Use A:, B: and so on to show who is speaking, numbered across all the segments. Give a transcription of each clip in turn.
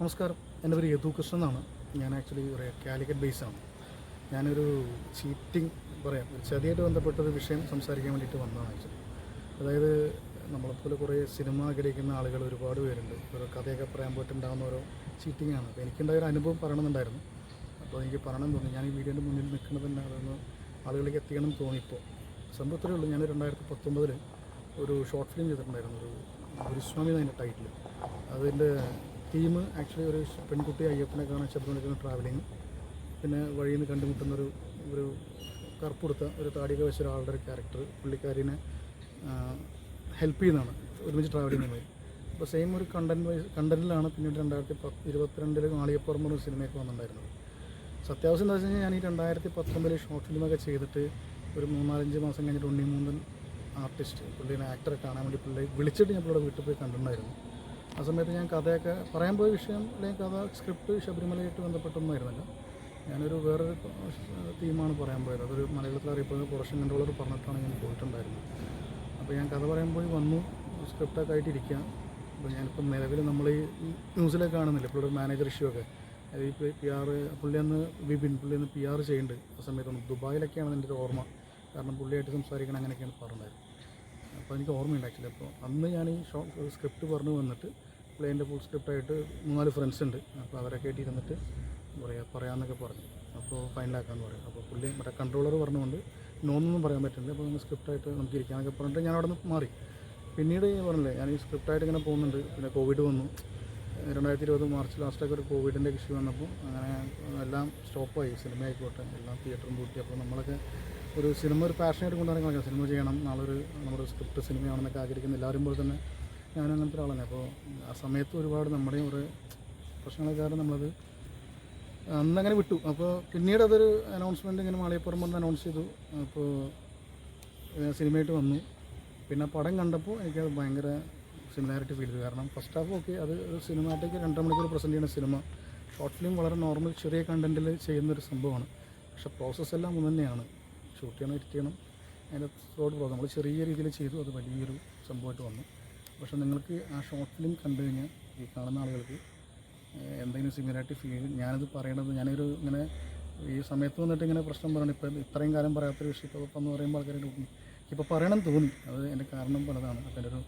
A: നമസ്കാരം. എന്റെ പേര് യദു കൃഷ്ണൻ എന്നാണ്. ഞാൻ ആക്ച്വലി കാലിക്കറ്റ് ബേസാണ് ഞാനൊരു ചീറ്റിംഗ് പറയാം. ചതിയായിട്ട് ബന്ധപ്പെട്ടൊരു വിഷയം സംസാരിക്കാൻ വേണ്ടിയിട്ട് വന്നതാണ് ആക്ച്വലി അതായത് നമ്മളെപ്പോലെ കുറേ സിനിമ ആഗ്രഹിക്കുന്ന ആളുകൾ ഒരുപാട് പേരുണ്ട്. ഒരു കഥയൊക്കെ പറയാൻ പോയിട്ടുണ്ടാകുന്ന ഓരോ ചീറ്റിംഗ് ആണ്. അപ്പോൾ എനിക്കുണ്ടായ ഒരു അനുഭവം പറയണമെന്നുണ്ടായിരുന്നു. അപ്പോൾ എനിക്ക് പറയണം തോന്നി. ഞാൻ ഈ വീഡിയോന്റെ മുന്നിൽ നിൽക്കുന്നത് തന്നെ അതൊന്ന് ആളുകളിലേക്ക് എത്തിക്കണം എന്ന് തോന്നിയപ്പോൾ. സംഭവത്തിലേ ഉള്ളൂ. ഞാൻ രണ്ടായിരത്തി പത്തൊമ്പതിൽ ഒരു ഷോർട്ട് ഫിലിം ചെയ്തിട്ടുണ്ടായിരുന്നു. ഒരു ഗുരുസ്വാമി എന്നതിന്റെ ടൈറ്റിൽ അതിന്റെ തീം ആക്ച്വലി ഒരു പെൺകുട്ടി അയ്യപ്പനെ കാണാൻ ശബ്ദം ട്രാവലിങ് പിന്നെ വഴിയിൽ നിന്ന് കണ്ടുമുട്ടുന്ന ഒരു ഒരു ഒരു താടിയൊക്കെ വെച്ച ഒരാളുടെ ഒരു ക്യാരക്ടർ പുള്ളിക്കാരിനെ ഹെൽപ്പ് ചെയ്യുന്നതാണ്. ഒരുമിച്ച് ട്രാവൽ ചെയ്യുന്നത്. അപ്പോൾ സെയിം ഒരു കണ്ടന്റ് വൈസ് കണ്ടന്റിലാണ് പിന്നീട് രണ്ടായിരത്തി പത്ത് ഇരുപത്തിരണ്ടിൽ മാളികപ്പുറം പറഞ്ഞ സിനിമയൊക്കെ വന്നിട്ടുണ്ടായിരുന്നത്. സത്യാവസ്ഥ എന്താ വെച്ച് കഴിഞ്ഞാൽ ഞാൻ ഈ രണ്ടായിരത്തി പത്തൊമ്പതിൽ ഷോർട്ട് ഫിലിമൊക്കെ ചെയ്തിട്ട് ഒരു മൂന്നാലഞ്ച് മാസം കഴിഞ്ഞിട്ട് ഉണ്ണിമൂന്നൻ ആർട്ടിസ്റ്റ് പുള്ളിനെ ആക്ടറെ കാണാൻ വേണ്ടി പുള്ളി വിളിച്ചിട്ട് ഞാൻ പുള്ളിയുടെ വീട്ടിൽ പോയി കണ്ടിട്ടുണ്ടായിരുന്നു. ആ സമയത്ത് ഞാൻ കഥയൊക്കെ പറയാൻ പോയ വിഷയം അല്ലെങ്കിൽ കഥ സ്ക്രിപ്റ്റ് ശബരിമലയായിട്ട് ബന്ധപ്പെട്ടൊന്നും ആയിരുന്നില്ല ഞാനൊരു വേറൊരു തീമാണ് പറയാൻ പോയത്. അതൊരു മലയാളത്തിൽ അറിയപ്പെടുന്ന പ്രൊഡക്ഷൻ കൺട്രോളർ പറഞ്ഞിട്ടാണ് ഞാൻ പോയിട്ടുണ്ടായിരുന്നത്. അപ്പോൾ ഞാൻ കഥ പറയാൻ പോയി വന്നു സ്ക്രിപ്റ്റൊക്കെ ആയിട്ടിരിക്കുക അപ്പോൾ ഞാനിപ്പോൾ നിലവിൽ നമ്മൾ ഈ ന്യൂസിലൊക്കെ കാണുന്നില്ല? ഇപ്പോൾ ഒരു മാനേജർ ഇഷ്യൂ ഒക്കെ. ഈ പി ആർ പുള്ളി അന്ന് വിപിൻ പുള്ളി അന്ന് പി ആർ ചെയ്യുന്നുണ്ട് ആ സമയത്തൊന്നും ദുബായിലൊക്കെയാണ് എന്റെ ഒരു ഓർമ്മ. കാരണം പുള്ളിയായിട്ട് സംസാരിക്കണം അങ്ങനെയൊക്കെയാണ് പറഞ്ഞത്. അപ്പോൾ എനിക്ക് ഓർമ്മയുണ്ട് അപ്പോൾ അന്ന് ഞാൻ ഈ ഷോ സ്ക്രിപ്റ്റ് പറഞ്ഞു വന്നിട്ട് പുള്ളി ഫുൾ സ്ക്രിപ്റ്റായിട്ട് മൂന്നാൽ ഫ്രണ്ട്സ് ഉണ്ട്. അപ്പോൾ അവരൊക്കെ ആയിട്ട് ഇരുന്നിട്ട് പറയുക പറയാമെന്നൊക്കെ പറഞ്ഞു. അപ്പോൾ ഫൈനലാക്കാമെന്ന് പറയും. അപ്പോൾ പുള്ളി മറ്റേ കൺട്രോളർ പറഞ്ഞുകൊണ്ട് നോന്നൊന്നും പറയാൻ പറ്റില്ല. അപ്പോൾ സ്ക്രിപ്റ്റ് ആയിട്ട് നമുക്ക് ഇരിക്കാമെന്നൊക്കെ പറഞ്ഞിട്ട് ഞാൻ അവിടെ നിന്ന് മാറി. പിന്നീട് ഞാൻ പറഞ്ഞില്ലേ ഞാൻ ഈ സ്ക്രിപ്റ്റ് ആയിട്ട് ഇങ്ങനെ പോകുന്നുണ്ട്. പിന്നെ കോവിഡ് വന്നു. രണ്ടായിരത്തി ഇരുപത് മാർച്ച് ലാസ്റ്റൊക്കെ ഒരു കോവിഡിന്റെ ഇഷ്യൂ വന്നപ്പോൾ അങ്ങനെ എല്ലാം സ്റ്റോപ്പായി സിനിമ ആയിക്കോട്ടെ എല്ലാം തിയേറ്ററും പൂട്ടി. അപ്പോൾ നമ്മളൊക്കെ ഒരു സിനിമ ഒരു പാഷനായിട്ട് കൊണ്ടുവരാൻ കളിക്കാം സിനിമ ചെയ്യണം. നാളെ ഒരു നമ്മുടെ സ്ക്രിപ്റ്റ് സിനിമയാണെന്നൊക്കെ ആഗ്രഹിക്കുന്ന എല്ലാവരും പോലെ തന്നെ ഞാനും അങ്ങനത്തെ ഒരാളാണ് അപ്പോൾ ആ സമയത്ത് ഒരുപാട് നമ്മുടെയും കുറേ പ്രശ്നങ്ങളൊക്കെ കാരണം നമ്മളത് അന്നങ്ങനെ വിട്ടു. അപ്പോൾ പിന്നീട് അതൊരു അനൗൺസ്മെന്റ് ഇങ്ങനെ മാളിയപ്പുറം വന്ന് അനൗൺസ് ചെയ്തു. അപ്പോൾ സിനിമയായിട്ട് വന്നു. പിന്നെ പടം കണ്ടപ്പോൾ എനിക്കത് ഭയങ്കര സിമിലാരിറ്റി ഫീൽ ചെയ്തു. കാരണം ഫസ്റ്റ് ഹാഫ് ഓക്കെ അത് സിനിമാറ്റിക് രണ്ടര മണിക്കൂർ പ്രസന്റ് ചെയ്യുന്ന സിനിമ ഷോർട്ട് ഫിലിം വളരെ നോർമൽ ചെറിയ കണ്ടന്റിൽ ചെയ്യുന്നൊരു സംഭവമാണ്. പക്ഷേ പ്രോസസ്സ് എല്ലാം ഒന്ന് തന്നെയാണ്. ഷൂട്ട് ചെയ്യണം എഡിറ്റ് ചെയ്യണം. അതിന്റെ തോട്ട് പോകാം നമ്മൾ ചെറിയ രീതിയിൽ ചെയ്തു. അത് വലിയൊരു സംഭവമായിട്ട് വന്നു. പക്ഷേ നിങ്ങൾക്ക് ആ ഷോർട്ട് ഫിലിം കണ്ടു കഴിഞ്ഞാൽ ഈ കാണുന്ന ആളുകൾക്ക് എന്തെങ്കിലും സിമിലാരിറ്റി ഫീൽ ഞാനത് പറയണത് ഞാനൊരു ഇങ്ങനെ ഈ സമയത്ത് വന്നിട്ട് ഇങ്ങനെ പ്രശ്നം പറയണം ഇപ്പം ഇത്രയും കാലം പറയാത്തൊരു വിഷയം ഇപ്പോൾ ഇപ്പം എന്ന് പറയുമ്പോൾ ആൾക്കാർ ഇപ്പോൾ പറയണം തോന്നി. അത് എന്റെ കാരണം പലതാണ്. അപ്പം എന്റെ ഒരു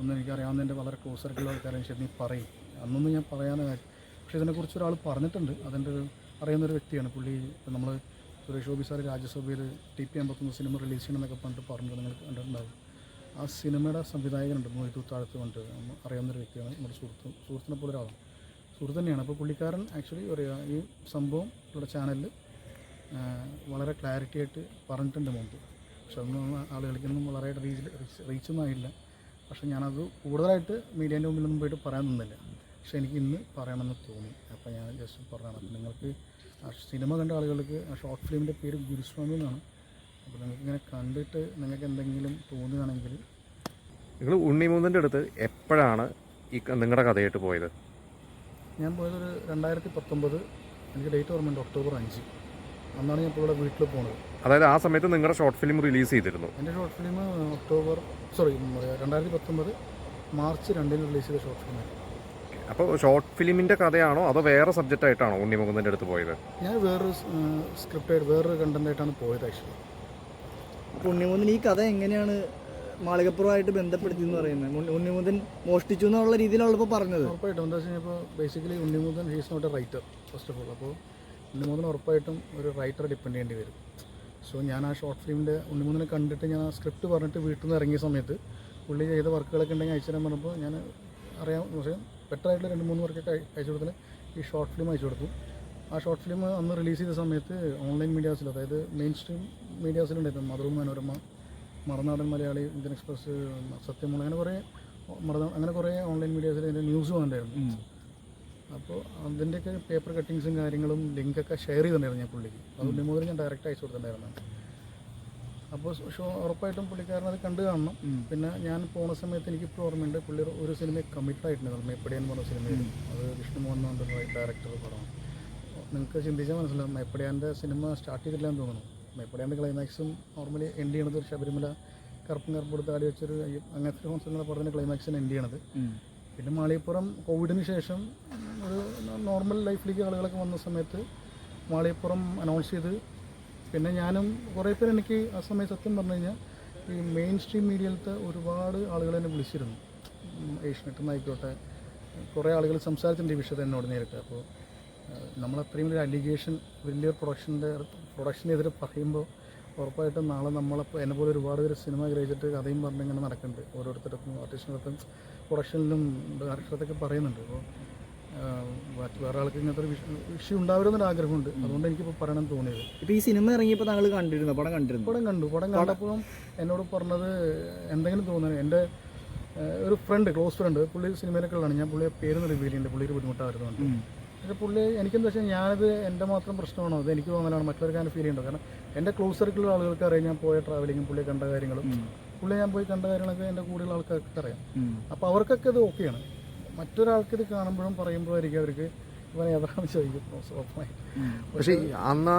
A: ഒന്ന് എനിക്കറിയാവുന്ന എന്റെ വളരെ ക്ലോസ് ആയിട്ടുള്ള ആൾക്കാരെ ശരി നീ പറയും. അന്നൊന്നും ഞാൻ പറയാൻ കാര്യം പക്ഷേ ഇതിനെക്കുറിച്ച് ഒരാൾ പറഞ്ഞിട്ടുണ്ട്. അതെന്റെ ഒരു അറിയുന്ന ഒരു വ്യക്തിയാണ്. പുള്ളി ഇപ്പം നമ്മൾ സുരേഷ് ഗോപി സാർ രാജ്യസഭയിൽ ടി പി അമ്പത്തൊന്ന് സിനിമ റിലീസ് ചെയ്യണമെന്നൊക്കെ പറഞ്ഞിട്ട് പറഞ്ഞിട്ട് നിങ്ങൾ കണ്ടിട്ടുണ്ടാവും. ആ സിനിമയുടെ സംവിധായകനുണ്ട് മോഹിത്തു താഴത്ത് കൊണ്ട് നമ്മ അറിയാവുന്നൊരു വ്യക്തിയാണ് നമ്മുടെ സുഹൃത്ത് സുഹൃത്തിനെ പോലെ ഒരാളാണ് സുഹൃത്ത് തന്നെയാണ്. അപ്പോൾ പുള്ളിക്കാരൻ ആക്ച്വലി പറയുക ഈ സംഭവം ഇവിടെ ചാനലിൽ വളരെ ക്ലാരിറ്റി ആയിട്ട് പറഞ്ഞിട്ടുണ്ട് മുമ്പ് പക്ഷെ അതൊന്നും ആളുകൾക്കൊന്നും വളരെ റീച്ച് റീച്ചൊന്നും ആയില്ല. പക്ഷെ ഞാനത് കൂടുതലായിട്ട് മീഡിയേന്റെ മുമ്പിലൊന്നും പോയിട്ട് പറയാൻ നിന്നില്ല. പക്ഷെ എനിക്ക് ഇന്ന് പറയണമെന്ന് തോന്നി. അപ്പോൾ ഞാൻ ജസ്റ്റ് പറഞ്ഞതാണ്. നിങ്ങൾക്ക് സിനിമ കണ്ട ആളുകൾക്ക് ഷോർട്ട് ഫിലിമിന്റെ പേര് ഗുരുസ്വാമി എന്നാണ്. അപ്പോൾ നിങ്ങൾക്ക് ഇങ്ങനെ കണ്ടിട്ട് നിങ്ങൾക്ക് എന്തെങ്കിലും തോന്നുകയാണെങ്കിൽ
B: നിങ്ങൾ ഉണ്ണിമൂന്നിന്റെ അടുത്ത് എപ്പോഴാണ് ഈ നിങ്ങളുടെ കഥയായിട്ട് പോയത്?
A: ഞാൻ പോയതൊരു രണ്ടായിരത്തി പത്തൊമ്പത് എനിക്ക് ഡേറ്റ് ഓർമ്മയുണ്ട് ഒക്ടോബർ അഞ്ച്. അന്നാണ് ഞാൻ ഇവിടെ വീട്ടിൽ പോണത്.
B: അതായത് ആ സമയത്ത് നിങ്ങളുടെ ഷോർട്ട് ഫിലിം റിലീസ് ചെയ്തിരുന്നു?
A: എന്റെ ഷോർട്ട് ഫിലിം ഒക്ടോബർ സോറി രണ്ടായിരത്തി പത്തൊമ്പത് മാർച്ച് രണ്ടിന് റിലീസ് ചെയ്ത ഷോർട്ട് ഫിലിം
B: അപ്പോൾ ഷോർട്ട് ഫിലിമിന്റെ കഥയാണോ അതോ വേറെ സബ്ജക്റ്റ് ആയിട്ടാണോ ഉണ്ണിമുകുന്ദന്റെ അടുത്ത് പോയത്?
A: ഞാൻ വേറൊരു സ്ക്രിപ്റ്റായിട്ട് വേറൊരു കണ്ടന്റായിട്ടാണ് പോയത് ആക്ച്വലി.
C: ഉണ്ണിമുതൻ ഈ കഥ എങ്ങനെയാണ് മാളികപ്പുറമായിട്ട് ബന്ധപ്പെടുത്തി എന്ന് പറയുന്നത്? ഉണ്ണി- ഉണ്ണിമുതൻ മോഷ്ടിച്ചു എന്നുള്ള രീതിയിലാണ് ഇപ്പോൾ പറഞ്ഞത്.
A: ഉറപ്പായിട്ടും. എന്താ വെച്ച് കഴിഞ്ഞാൽ ഇപ്പോൾ basically Unni Mukundan he's not a writer first of all അപ്പോൾ ഉണ്ണിമുതൻ ഉറപ്പായിട്ടും ഒരു റൈറ്റർ ഡിപ്പെൻഡ് ചെയ്യേണ്ടി വരും. സോ ഞാൻ ആ ഷോർട്ട് ഫിലിമിന്റെ ഉണ്ണിമുതനെ കണ്ടിട്ട് ഞാൻ ആ സ്ക്രിപ്റ്റ് പറഞ്ഞിട്ട് വീട്ടിൽ നിന്ന് ഇറങ്ങിയ സമയത്ത് പുള്ളി ചെയ്ത വർക്കുകളൊക്കെ ഉണ്ടെങ്കിൽ അയച്ചു തരാൻ പറഞ്ഞപ്പോൾ ഞാൻ അറിയാം പക്ഷേ ബെറ്റർ രണ്ട് മൂന്ന് വർക്കൊക്കെ അയ- അയച്ചു കൊടുത്താൽ ഈ ഷോർട്ട് ഫിലിം അയച്ചു കൊടുത്തു. ആ ഷോർട്ട് ഫിലിം അന്ന് റിലീസ് ചെയ്ത സമയത്ത് ഓൺലൈൻ മീഡിയാസിൽ അതായത് മെയിൻ സ്ട്രീം മീഡിയാസിലുണ്ടായിരുന്നു മധുറും മനോരമ മറുനാടൻ മലയാളി ഇന്ത്യൻ എക്സ്പ്രസ് സത്യമുള്ള അങ്ങനെ കുറേ മറുനാ അങ്ങനെ കുറേ ഓൺലൈൻ മീഡിയാസിൽ അതിന്റെ ന്യൂസ് വന്നിട്ടുണ്ടായിരുന്നു. അപ്പോൾ അതിന്റെയൊക്കെ പേപ്പർ കട്ടിങ്സും കാര്യങ്ങളും ലിങ്കൊക്കെ ഷെയർ ചെയ്തിട്ടുണ്ടായിരുന്നു ഞാൻ പുള്ളിക്ക്. അതുകൊണ്ട് മുതൽ ഞാൻ ഡയറക്റ്റ് അയച്ചു കൊടുത്തിട്ടുണ്ടായിരുന്നു. അപ്പോൾ ഷോ ഉറപ്പായിട്ടും പുള്ളിക്കാരൻ അത് കണ്ടു കാണണം. പിന്നെ ഞാൻ പോണ സമയത്ത് എനിക്ക് എനിക്കിപ്പോൾ ഓർമ്മയുണ്ട് പുള്ളി ഒരു സിനിമ കമ്മിറ്റ് ആയിട്ടുണ്ടായിരുന്നു മേപ്പടിയാൻ പറഞ്ഞ സിനിമയിൽ. അത് വിഷ്ണുമോഹൻ എന്ന് പറഞ്ഞ ഡയറക്ടർ പടമാണ് നിങ്ങൾക്ക് ചിന്തിച്ചാൽ മനസ്സിലാവും. മേപ്പടിയാന്റെ സിനിമ സ്റ്റാർട്ട് ചെയ്തില്ല എന്ന് തോന്നുന്നു. മേപ്പടിയാന്റെ ക്ലൈമാക്സും നോർമലി എൻഡ് ചെയ്യണത് ഒരു ശബരിമല കറുപ്പും കറുപ്പെടുത്ത് ആടി വെച്ചൊരു അങ്ങനത്തെ ഒരു കോൺസെപ്റ്റുള്ള പടത്തിന്റെ ക്ലൈമാക്സിന് എൻഡ് ചെയ്യണത്. പിന്നെ മാളിയപ്പുറം കോവിഡിന് ശേഷം ഒരു നോർമൽ ലൈഫിലേക്ക് ആളുകളൊക്കെ വന്ന സമയത്ത് മാളിയപ്പുറം അനൗൺസ് ചെയ്ത് പിന്നെ ഞാനും കുറേ പേര് എനിക്ക് ആ സമയത്ത് സത്യം പറഞ്ഞു കഴിഞ്ഞാൽ ഈ മെയിൻ സ്ട്രീം മീഡിയയിലത്തെ ഒരുപാട് ആളുകൾ എന്നെ വിളിച്ചിരുന്നു. നിന്നായിക്കോട്ടെ കുറേ ആളുകൾ സംസാരിച്ചിട്ടുണ്ട് ഈ വിഷയത്തെ എന്നോട് നേരിട്ട്. അപ്പോൾ നമ്മൾ അത്രയും ഒരു അലിഗേഷൻ വലിയൊരു പ്രൊഡക്ഷന്റെ പ്രൊഡക്ഷനെതിരെ പറയുമ്പോൾ ഉറപ്പായിട്ടും നാളെ നമ്മളപ്പോൾ എന്നെ പോലെ ഒരുപാട് പേര് സിനിമ ഗ്രഹിച്ചിട്ട് കഥയും പറഞ്ഞ് ഇങ്ങനെ നടക്കുന്നുണ്ട് ഓരോരുത്തർക്കും ആർട്ടിസ്റ്റിനടുത്തും പ്രൊഡക്ഷനിലും ഡയറക്ടറത്തൊക്കെ പറയുന്നുണ്ട്. അപ്പോൾ മറ്റ് വേറെ ആൾക്ക് ഇങ്ങനത്തെ ഒരു ഇഷ്യൂ ഉണ്ടാവരുമെന്നൊരു ആഗ്രഹമുണ്ട്. അതുകൊണ്ട് എനിക്കിപ്പോൾ പറയണം തോന്നിയത്.
C: ഇപ്പോൾ ഈ സിനിമ ഇറങ്ങിയപ്പോൾ താങ്കൾ കണ്ടിരുന്നു? പടം കണ്ടിരുന്നു?
A: പടം കണ്ടു. പടം കണ്ടപ്പോൾ എന്നോട് പറഞ്ഞത് എന്തെങ്കിലും തോന്നുന്നു എന്റെ ഒരു ഫ്രണ്ട് ക്ലോസ് ഫ്രണ്ട് പുള്ളി സിനിമയിലൊക്കെ ഉള്ളതാണ് ഞാൻ പുള്ളിയെ പേര് റിവീൽ ചെയ്യുന്നുണ്ട്. പുള്ളിയൊരു ബുദ്ധിമുട്ടായിരുന്നു പക്ഷേ പുള്ളി എനിക്കെന്താ വെച്ചാൽ ഞാനത് എന്റെ മാത്രം പ്രശ്നമാണോ? അത് എനിക്ക് തോന്നലാണ് മറ്റൊരു ഫീൽ ചെയ്യുന്നുണ്ടോ? കാരണം എന്റെ ക്ലോസ് സർക്കിളിലുള്ള ആളുകൾക്ക് അറിയാം ഞാൻ പോയ ട്രാവലിങ്ങും പുള്ളിയെ കണ്ട കാര്യങ്ങളും. പുള്ളി ഞാൻ പോയി കണ്ട കാര്യങ്ങളൊക്കെ എന്റെ കൂടെയുള്ള ആൾക്കാർക്ക് അറിയാം. അപ്പോൾ അവർക്കൊക്കെ ഇത് ഓക്കെയാണ് മറ്റൊരാൾക്ക് ഇത് കാണുമ്പോഴും പറയുമ്പോഴായിരിക്കും അവർക്ക് ഇവനെ
B: പക്ഷേ അന്ന്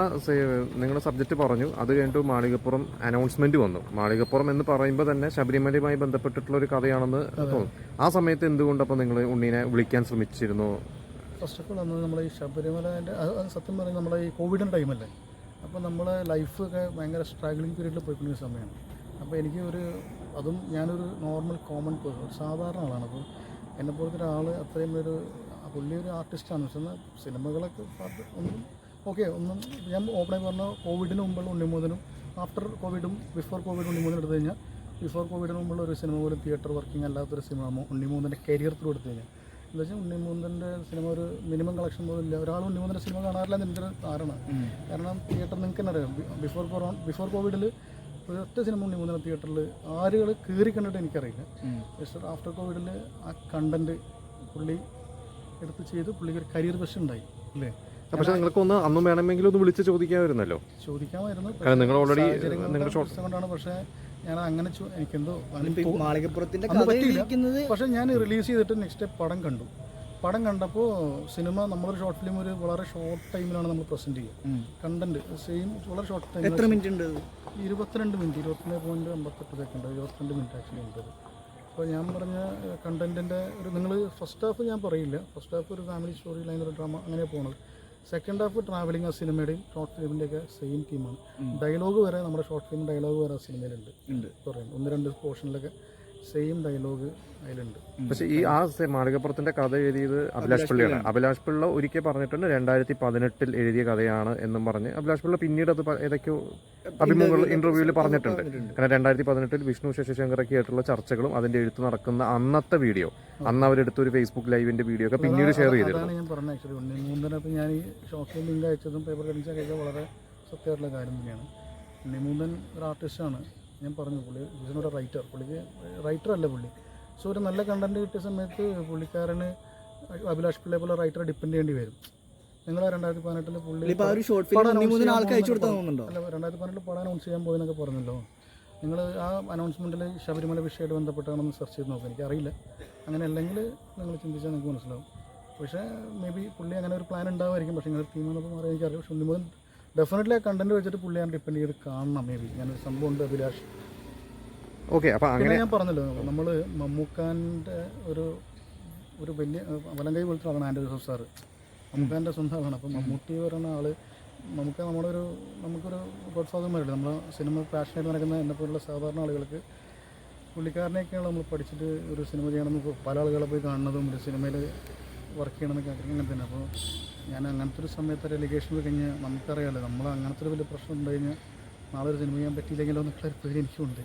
B: നിങ്ങളുടെ സബ്ജക്റ്റ് പറഞ്ഞു. അത് കഴിഞ്ഞിട്ട് മാളികപ്പുറം അനൗൺസ്മെന്റ് വന്നു. മാളികപ്പുറം എന്ന് പറയുമ്പോൾ തന്നെ ശബരിമലയുമായി ബന്ധപ്പെട്ടിട്ടുള്ള ഒരു കഥയാണെന്ന് തോന്നുന്നു. ആ സമയത്ത് എന്തുകൊണ്ട് അപ്പോൾ നിങ്ങൾ ഉണ്ണീനെ വിളിക്കാൻ ശ്രമിച്ചിരുന്നു?
A: ഫസ്റ്റ് ഓഫ് ഓൾ അന്ന് നമ്മൾ ഈ ശബരിമലേന്റെ അത് സത്യം പറഞ്ഞാൽ നമ്മളെ ഈ കോവിഡിന്റെ ടൈമല്ലേ. അപ്പോൾ നമ്മളെ ലൈഫൊക്കെ ഭയങ്കര സ്ട്രഗ്ലിംഗ് പീരീഡിൽ പോയിക്കൊണ്ടിരിക്കുന്ന സമയമാണ് അപ്പോൾ എനിക്ക് ഒരു അതും ഞാനൊരു നോർമൽ കോമൺ പേഴ്സൺ ഒരു സാധാരണ ആളാണ്. അപ്പോൾ എന്നെ പോലത്തെ ഒരാൾ അത്രയും ഒരു പുള്ളി ഒരു ആർട്ടിസ്റ്റാണ്. പക്ഷേ സിനിമകളൊക്കെ ഒന്നും ഓക്കെ ഒന്നും ഞാൻ ഓപ്പണായി പറഞ്ഞ കോവിഡിന് മുമ്പുള്ള ഉണ്ണിമൂതനും ആഫ്റ്റർ കോവിഡും ബിഫോർ കോവിഡ് ഉണ്ണിമൂതനും എടുത്തു കഴിഞ്ഞാൽ ബിഫോർ കോവിഡിന് മുമ്പുള്ള ഒരു സിനിമ പോലും തിയേറ്റർ വർക്കിംഗ് അല്ലാത്തൊരു സിനിമ ഉണ്ണിമോദന്റെ കരിയർ ത്രൂ എടുത്തു കഴിഞ്ഞാൽ എന്താ വെച്ചാൽ ഉണ്ണിമൂന്തന്റെ സിനിമ ഒരു മിനിമം കളക്ഷൻ പോലും ഇല്ല. ഒരാൾ ഉണ്ണിമൂന്തന്റെ സിനിമ കാണാറില്ല എന്ന് ഒരു ധാരണ. കാരണം തിയേറ്റർ നിങ്ങൾക്ക് തന്നെ അറിയാം. ബിഫോർ കൊറോണ ബിഫോർ കോവിഡിൽ ഒരൊറ്റ സിനിമ ഉണ്ണിമൂന്തന തിയേറ്ററിൽ ആരുകൾ കയറി കണ്ടിട്ട് എനിക്കറിയില്ല. പക്ഷേ ആഫ്റ്റർ കോവിഡിൽ ആ കണ്ടന്റ് പുള്ളി എടുത്ത് ചെയ്ത് പുള്ളിക്ക് ഒരു കരിയർ പ്രശ്നം ഉണ്ടായി. അല്ലേ?
B: പക്ഷേ നിങ്ങൾക്കൊന്ന് അന്നും വേണമെങ്കിലും ഒന്ന് വിളിച്ച് ചോദിക്കാമായിരുന്നല്ലോ.
A: ചോദിക്കാമായിരുന്നു.
B: നിങ്ങൾ
A: ഓൾറെഡി
B: നിങ്ങളുടെ
A: ഷോർട്ട്സ് കൊണ്ടാണ്. പക്ഷേ ഞാൻ അങ്ങനെ എനിക്കെന്തോ
C: മാളികപ്പുറത്തിന്റെ
A: പക്ഷേ ഞാൻ റിലീസ് ചെയ്തിട്ട് നെക്സ്റ്റ് ഡേ പടം കണ്ടു. പടം കണ്ടപ്പോൾ സിനിമ നമ്മളൊരു ഷോർട്ട് ഫിലിം ഒരു വളരെ ഷോർട്ട് ടൈമിലാണ് നമ്മൾ പ്രസന്റ് ചെയ്യുക. കണ്ടന്റ് സെയിം വളരെ ഷോർട്ട് ടൈം
C: എത്ര മിനിറ്റ് ഉണ്ട്?
A: ഇരുപത്തിരണ്ട് മിനിറ്റ് ഇരുപത്തിരണ്ട് പോയിന്റ് അമ്പത്തെട്ട് സെക്കൻഡ് ഇരുപത്തിരണ്ട് മിനിറ്റ് ആക്ച്വലി ഉണ്ട് അപ്പോൾ ഞാൻ പറഞ്ഞ കണ്ടന്റിന്റെ ഒരു നിങ്ങൾ ഫസ്റ്റ് ഹാഫ് ഞാൻ പറയില്ല. ഫസ്റ്റ് ഹാഫ് ഒരു ഫാമിലി സ്റ്റോറി ലൈൻ ഒരു ഡ്രാമ അങ്ങനെ പോണത്. സെക്കൻഡ് ഹാഫ് ട്രാവലിംഗ് ആ സിനിമയുടെയും ഷോർട്ട് ഫിലിമിന്റെയൊക്കെ സെയിം തീമാണ് ഡയലോഗ് വരെ നമ്മുടെ ഷോർട്ട് ഫിലിം ഡയലോഗ് വരെ ആ സിനിമയിലുണ്ട്
C: ഉണ്ട്.
A: പറയും ഒന്ന് രണ്ട് പോർഷനിലൊക്കെ സെയിം ഡയലോഗ് അതിലുണ്ട്.
B: പക്ഷെ ഈ ആ മാളികപ്പുറത്തിന്റെ കഥ എഴുതിയത് അഭിലാഷ് പിള്ളയാണ്. അഭിലാഷ് പിള്ള ഒരിക്കൽ പറഞ്ഞിട്ടുണ്ട് രണ്ടായിരത്തി പതിനെട്ടിൽ എഴുതിയ കഥയാണ് എന്നും പറഞ്ഞ്. അഭിലാഷ് പിള്ള പിന്നീട് അത് ഏതൊക്കെയോ അഭിമുഖങ്ങൾ ഇന്റർവ്യൂവിൽ പറഞ്ഞിട്ടുണ്ട്. കാരണം രണ്ടായിരത്തി പതിനെട്ടിൽ വിഷ്ണു ശശിശങ്കറൊക്കെ ആയിട്ടുള്ള ചർച്ചകളും അതിന്റെ എഴുത്ത് നടക്കുന്ന അന്നത്തെ വീഡിയോ അന്ന് അവരെടുത്ത ഒരു ഫേസ്ബുക്ക് ലൈവിന്റെ വീഡിയോ ഒക്കെ പിന്നീട് ഷെയർ ചെയ്തിരുന്നു.
A: ഞാൻ ആക്ച്വലി ഈ ഷോർട്ട് ലിങ്ക് അയച്ചതും പേപ്പർ കടിച്ചൊക്കെ വളരെ സത്യമായിട്ടുള്ള കാര്യം തന്നെയാണ്. ഒരു ആർട്ടിസ്റ്റാണ് ഞാൻ പറഞ്ഞു പുള്ളി ഇതിനൊരു റൈറ്റർ പുള്ളിക്ക് റൈറ്റർ അല്ല പുള്ളി. സോ ഒരു നല്ല കണ്ടന്റ് കിട്ടിയ സമയത്ത് പുള്ളിക്കാരന് അഭിലാഷ് പിള്ളയെ പോലെ റൈറ്ററെ ഡിപ്പെൻഡ് ചെയ്യേണ്ടി വരും. നിങ്ങൾ രണ്ടായിരത്തി പതിനെട്ടിൽ പുള്ളി അല്ല രണ്ടായിരത്തി പതിനെട്ടിൽ പടം അനൗൺസ് ചെയ്യാൻ പോയെന്നൊക്കെ പറഞ്ഞല്ലോ. നിങ്ങൾ ആ അനൗൺസ്മെന്റിൽ ശബരിമല വിഷയമായിട്ട് ബന്ധപ്പെട്ടാണെന്ന് സെർച്ച് ചെയ്ത് നോക്കാം. എനിക്കറിയില്ല. അങ്ങനെ അല്ലെങ്കിൽ നിങ്ങൾ ചിന്തിച്ചാൽ നിങ്ങൾക്ക് മനസ്സിലാവും. പക്ഷേ മേ ബി പുള്ളി അങ്ങനെ ഒരു പ്ലാൻ ഉണ്ടാവുമായിരിക്കും പക്ഷേ ഇങ്ങനെ തീരുമാനം മാറി എനിക്കറിയാം. പക്ഷേ ഉണ്ണിമുതൻ ഡെഫിനറ്റ്ലി ആ കണ്ടന്റ് വെച്ചിട്ട് പുള്ളി ഞാൻ ഡിപ്പെൻഡ് ചെയ്ത് കാണണം മേ ബി ഞാനൊരു സംഭവം ഉണ്ട് അഭിലാഷ്.
B: ഓക്കെ അപ്പൊ അങ്ങനെ
A: ഞാൻ പറഞ്ഞല്ലോ നമ്മൾ മമ്മൂക്കാന്റെ ഒരു ഒരു വലിയ വലങ്കൈ പോലത്തെ ആളാണ് ആൻഡ്രി ജോസഫ് സാറ്. മമ്മൂക്കാന്റെ സ്വന്തം ആളാണ്. അപ്പം മമ്മൂട്ടി പറയുന്ന ആൾ നമുക്ക് നമ്മുടെ ഒരു നമുക്കൊരു ഗോഡ് ഫാദർമാരല്ലേ നമ്മൾ സിനിമ പാഷനായിട്ട് നടക്കുന്ന എന്നെ പോലുള്ള സാധാരണ ആളുകൾക്ക് പുള്ളിക്കാരനെയൊക്കെയാണ് നമ്മൾ പഠിച്ചിട്ട് ഒരു സിനിമ ചെയ്യണമെന്ന് പല ആളുകളെ പോയി കാണുന്നതും ഒരു സിനിമയിൽ വർക്ക് ചെയ്യണമെന്നൊക്കെ അങ്ങനെ തന്നെ. അപ്പോൾ ഞാൻ അങ്ങനത്തെ ഒരു സമയത്ത് റെലിഗേഷൻ കഴിഞ്ഞ് നമുക്കറിയാമല്ലോ നമ്മൾ അങ്ങനത്തെ ഒരു വലിയ പ്രശ്നം ഉണ്ട് കഴിഞ്ഞാൽ നാളെ ഒരു സിനിമ ചെയ്യാൻ പറ്റിയില്ലെങ്കിലോ ഒരു പേര് എനിക്കുണ്ട്.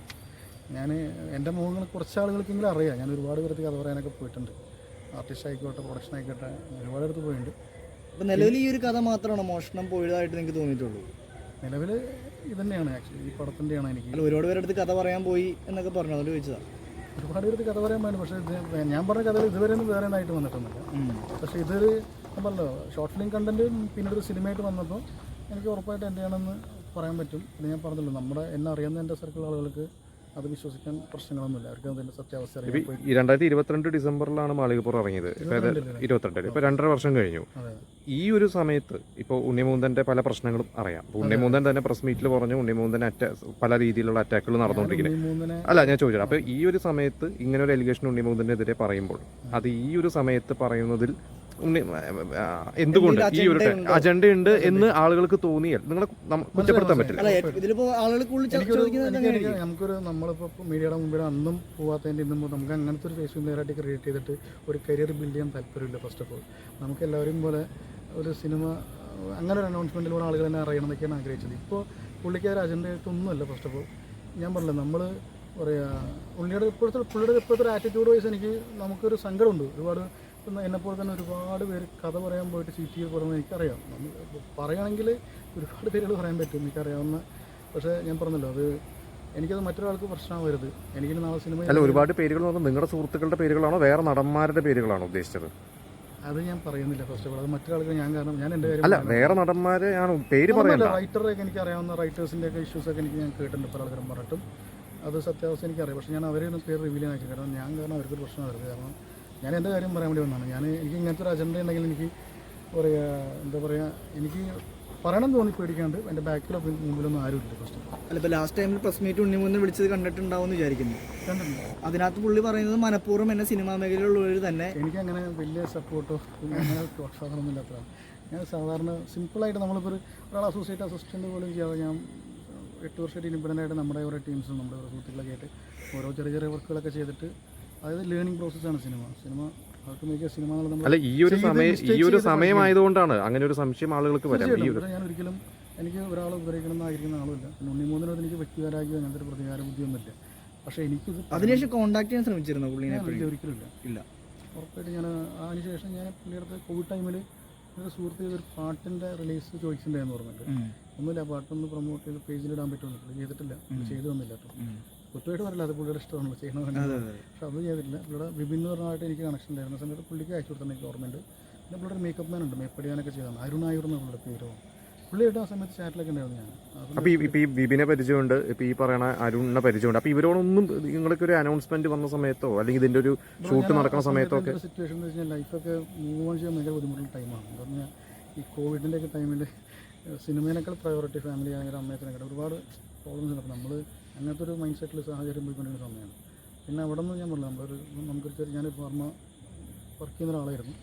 A: ഞാൻ എന്റെ മുഖങ്ങൾ കുറച്ച് ആളുകൾക്കെങ്കിലും അറിയാം. ഞാൻ ഒരുപാട് പേർക്ക് കഥ പറയാനൊക്കെ പോയിട്ടുണ്ട്. ആർട്ടിസ്റ്റ് ആയിക്കോട്ടെ പ്രൊഡക്ഷൻ ആയിക്കോട്ടെ ഒരുപാട് അടുത്ത് പോയിട്ടുണ്ട്.
C: അപ്പോൾ നിലവിൽ ഈ ഒരു കഥ മാത്രമാണ് മോഷണം പോയതായിട്ട് നിങ്ങൾക്ക് തോന്നിയിട്ടുള്ളൂ?
A: നിലവിൽ ഇത് തന്നെയാണ് ആക്ച്വലി ഈ പടത്തിന്റെയാണ് എനിക്ക്.
C: അല്ല ഒരുപാട് പേരുടെ കഥ പറയാൻ പോയി എന്നൊക്കെ പറഞ്ഞു? അതുകൊണ്ട് ചോദിച്ചതാണ്
A: ഒരുപാട് പേർക്ക് കഥ പറയാൻ വേണ്ടി പക്ഷേ ഞാൻ പറഞ്ഞ കഥകൾ ഇതുവരെ ഒന്നും വേറെ ആയിട്ട് വന്നിട്ടൊന്നുമില്ല. പക്ഷേ ഇതൊരു പറഞ്ഞല്ലോ ഷോർട്ട് ഫിലിം കണ്ടന്റ് പിന്നീട് ഒരു സിനിമയായിട്ട് വന്നപ്പോൾ എനിക്ക് ഉറപ്പായിട്ട് എന്റെയാണെന്ന് പറയാൻ പറ്റും. പിന്നെ ഞാൻ പറഞ്ഞല്ലോ നമ്മുടെ എന്നെ അറിയുന്ന എന്റെ സർക്കിൾ ആളുകൾക്ക് അത് വിശ്വസിക്കാൻ പ്രശ്നങ്ങളൊന്നുമില്ല. അവർക്ക് അതിന്റെ സത്യാവസ്ഥ
B: രണ്ടായിരത്തി ഇരുപത്തിരണ്ട് ഡിസംബറിലാണ് മാളികപ്പുറം ഇറങ്ങിയത്. ഇപ്പൊ ഇപ്പോൾ രണ്ടര വർഷം കഴിഞ്ഞു. ഈ ഒരു സമയത്ത് ഇപ്പോൾ ഉണ്ണിമൂന്തന്റെ പല പ്രശ്നങ്ങളും അറിയാം. ഉണ്ണിമൂന്തൻ തന്നെ പ്രസ് മീറ്റിൽ പറഞ്ഞു ഉണ്ണിമൂന്തൻ അറ്റാ പല രീതിയിലുള്ള അറ്റാക്കുകൾ നടന്നുകൊണ്ടിരിക്കുന്നത് അല്ല ഞാൻ ചോദിച്ചത് അപ്പോൾ ഈ ഒരു സമയത്ത് ഇങ്ങനെ ഒരു എലിഗേഷൻ ഉണ്ണിമൂന്തനെതിരെ പറയുമ്പോൾ അത് ഈ ഒരു സമയത്ത് പറയുന്നതിൽ എന്തുകൊണ്ട്? ഈ ഒരു അജണ്ട ഉണ്ട് എന്ന് ആളുകൾക്ക് തോന്നിയാൽ നിങ്ങളെ കുറ്റപ്പെടുത്താൻ പറ്റില്ല.
A: നമുക്കൊരു നമ്മളിപ്പോ മീഡിയയുടെ മുമ്പിൽ അന്നും പോവാത്തതിന്റെ ഇന്നും നമുക്ക് അങ്ങനത്തെ ഒരു ഫേസ് നേരായിട്ട് ക്രിയേറ്റ് ചെയ്തിട്ട് ഒരു കരിയർ ബിൽഡ് ചെയ്യാൻ താല്പര്യമില്ല ഫസ്റ്റ് ഓഫ് ഓൾ നമുക്ക് എല്ലാവരും പോലെ ഒരു സിനിമ അങ്ങനെ ഒരു അനൗൺസ്മെന്റിലൂടെ ആളുകൾ തന്നെ അറിയണം എന്നൊക്കെയാണ് ആഗ്രഹിച്ചത്. ഇപ്പോൾ പുള്ളിക്കാർ അജണ്ടയായിട്ടൊന്നുമല്ല ഫസ്റ്റ് ഓഫ് ഓൾ ഞാൻ പറഞ്ഞില്ല നമ്മൾ പറയുക പുള്ളിയുടെ ഇപ്പോഴത്തെ പുള്ളിയുടെ ഇപ്പോഴത്തെ ഒരു ആറ്റിറ്റ്യൂഡ് വൈസ് എനിക്ക് നമുക്കൊരു സങ്കടമുണ്ട്. ഒരുപാട് എന്നെപ്പോലെ തന്നെ ഒരുപാട് പേര് കഥ പറയാൻ പോയിട്ട് ചീറ്റ് ചെയ്ത് പറയുന്നത് എനിക്കറിയാം. നമ്മൾ പറയുകയാണെങ്കിൽ ഒരുപാട് പേരുകൾ പറയാൻ പറ്റും എനിക്കറിയാവുന്ന പക്ഷേ ഞാൻ പറഞ്ഞല്ലോ അത് എനിക്കത് മറ്റൊരാൾക്ക് പ്രശ്നമാവരുത്. എനിക്ക് നാളെ സിനിമ
B: അല്ല ഒരുപാട് പേരുകൾ നിങ്ങളുടെ സുഹൃത്തുക്കളുടെ പേരുകളാണോ വേറെ നടന്മാരുടെ പേരുകളാണോ ഉദ്ദേശിച്ചത്?
A: അത് ഞാൻ പറയുന്നില്ല ഫസ്റ്റ് ഓഫ് ഓൾ അത് മറ്റൊരാൾക്ക് ഞാൻ കാരണം ഞാൻ എന്റെ കാര്യം
B: അല്ല വേറെ നടന്മാരെ പേര് പറയുന്നത്
A: റൈറ്ററൊക്കെ എനിക്ക് അറിയാവുന്ന റൈറ്റേഴ്സിന്റെ ഒക്കെ ഇഷ്യൂസൊക്കെ എനിക്ക് ഞാൻ കേട്ടിട്ടുണ്ട് പല ആൾക്കാരും പറഞ്ഞിട്ടും. അത് സത്യാവസ്ഥ എനിക്കറിയാം. പക്ഷേ ഞാൻ അവരെയൊന്നും പേര് റിവീൽ ചെയ്യാൻ കാരണം ഞാൻ കാരണം അവർക്കൊരു പ്രശ്നം കാരണം ഞാൻ എന്റെ കാര്യം പറയാൻ വേണ്ടി വന്നതാണ്. ഞാൻ എനിക്ക് ഇങ്ങനത്തെ ഒരു അജണ്ട ഉണ്ടെങ്കിൽ എനിക്ക് പറയുക എന്താ പറയുക എനിക്ക് പറയണം തോന്നി പേടിക്കാണ്ട്. എന്റെ ബാക്കിലോ മുമ്പിലൊന്നും ആരുമില്ല ഫസ്റ്റ് ഓഫ് ഓൾ
C: അല്ല ഇപ്പോൾ ലാസ്റ്റ് ടൈമിൽ പ്രസ് മീറ്റ് ഉണ്ണിമുന്ന് വിളിച്ചത് കണ്ടിട്ടുണ്ടാവും എന്ന് വിചാരിക്കുന്നു.
A: കണ്ടിട്ടുണ്ട്.
C: അതിനകത്ത് പുള്ളി പറയുന്നത് മനഃപൂർവം എന്നെ സിനിമാ മേഖലയിലുള്ളവർ തന്നെ.
A: എനിക്ക് അങ്ങനെ വലിയ സപ്പോർട്ടോ അങ്ങനെ പ്രോത്സാഹനമൊന്നും ഇല്ലാത്തതാണ് ഞാൻ സാധാരണ സിമ്പിളായിട്ട് നമ്മളിപ്പോൾ ഒരു ഒരാൾ അസോസിയേറ്റ് അസിസ്റ്റന്റ് പോലും ചെയ്യാതെ ഞാൻ എട്ട് വർഷമായിട്ട് ഇൻഡിപെൻഡന്റ് ആയിട്ട് നമ്മുടെ ഓരോ ടീംസും നമ്മുടെ ഓരോ സുഹൃത്തുക്കളൊക്കെ ആയിട്ട് ഓരോ ചെറിയ ചെറിയ വർക്കുകളൊക്കെ ചെയ്തിട്ട് അതായത് ലേണിംഗ് പ്രോസസ്സാണ് സിനിമ സിനിമ അവർക്ക് മേക്ക് സിനിമ എന്നുള്ളത് നമ്മൾ
B: അല്ല ഈ ഒരു സമയം ഈ ഒരു സമയമായതുകൊണ്ടാണ് അങ്ങനെ ഒരു സംശയം ആളുകൾക്ക് വരാം. ഈ ഒരു
A: ഞാൻ ഒരിക്കലും എനിക്ക് ഒരാളെ ഉപകരിക്കണം എന്നായിരിക്കുന്ന ആളുമില്ല. പിന്നെ ഉണ്ണിമൂന്നിനോട് എനിക്ക് വ്യക്തിപരമാക്കിയോ അങ്ങനത്തെ ഒരു പ്രതികാര ബുദ്ധിയൊന്നുമില്ല പക്ഷേ എനിക്ക്
C: അതിനുശേഷം കോൺടാക്ട് ചെയ്യാൻ ശ്രമിച്ചിരുന്നു പുള്ളിനെ
A: പുള്ളി ഒരിക്കലും ഇല്ല.
C: ഇല്ല.
A: ഉറപ്പായിട്ട് ഞാൻ അതിനുശേഷം ഞാൻ പുള്ളിയുടെ കോവിഡ് ടൈമിൽ ഒരു സുഹൃത്ത് ചെയ്തൊരു പാട്ടിന്റെ റിലീസ് ചോദിച്ചിട്ടുണ്ടായിരുന്നു പറഞ്ഞിട്ട് ഒന്നുമില്ല ആ പാട്ടൊന്ന് പ്രൊമോട്ട് ചെയ്ത് പേജിലിടാൻ പറ്റുമെന്ന് ചെയ്തിട്ടില്ല. ചെയ്തു തന്നില്ല കേട്ടോ. കുറ്റമായിട്ട് പറയില്ല അത് പുള്ളിയുടെ ഇഷ്ടമാണ്. ചെയ്യണമെന്ന് പക്ഷെ അത് ചെയ്തിട്ടില്ല. പുള്ളിയുടെ വിപിൻ എന്ന് പറഞ്ഞായിട്ട് എനിക്ക് കണക്ഷൻ ഉണ്ടായിരുന്നു. സമയത്ത് പുള്ളിക്ക് അയച്ചു കൊടുത്തത് എനിക്ക് ഓർമ്മയുണ്ട്. പിന്നെ പുള്ളിയുടെ മേക്കപ്പ് മാൻ ഉണ്ട്. മേപ്പടിയാനൊക്കെ ചെയ്തതാണ്. അരുൺ എന്ന പുള്ളിയുടെ പേരോ. പുള്ളിയായിട്ട് ആ സമയത്ത് ചാറ്റിലൊക്കെ ഉണ്ടായിരുന്നു ഞാൻ. അപ്പോൾ
B: അപ്പൊ ഈ ഇപ്പൊ ഈ ബിബിനെ പരിചയമുണ്ട്. ഇപ്പൊ ഈ പറയണ അരുണിനെ പരിചയമുണ്ട്. അപ്പോൾ ഇവരോടൊന്നും നിങ്ങൾക്ക് ഒരു അനൗൺസ്മെന്റ് വന്ന സമയത്തോ അല്ലെങ്കിൽ ഇതിന്റെ ഒരു ഷൂട്ട് നടക്കുന്ന സമയത്തോ ഒക്കെ?
A: സിറ്റുവേഷൻ എന്ന് വെച്ചാൽ ലൈഫൊക്കെ മൂവ് ഓൺ ചെയ്യാൻ ഭയങ്കര ബുദ്ധിമുട്ടുള്ള ടൈമാണ് എന്ന് പറഞ്ഞാൽ ഈ കോവിഡിന്റെ ഒക്കെ ടൈമിൽ സിനിമേനേക്കാൾ പ്രയോറിറ്റി ഫാമിലി ആണെങ്കിൽ അമ്മയത്തിനൊക്കെ ഒരുപാട് പ്രോബ്ലംസ് ഉണ്ട്. അപ്പോൾ നമ്മൾ അങ്ങനത്തെ ഒരു മൈൻഡ് സെറ്റിൽ സാഹചര്യം പോയിക്കൊണ്ടിരുന്ന സമയമാണ്. പിന്നെ അവിടെ നിന്ന് ഞാൻ പറഞ്ഞു നമ്മളൊരു നമുക്കൊരു ചെറിയ ഞാൻ ഫാർമ വർക്ക് ചെയ്യുന്ന ഒരാളായിരുന്നു.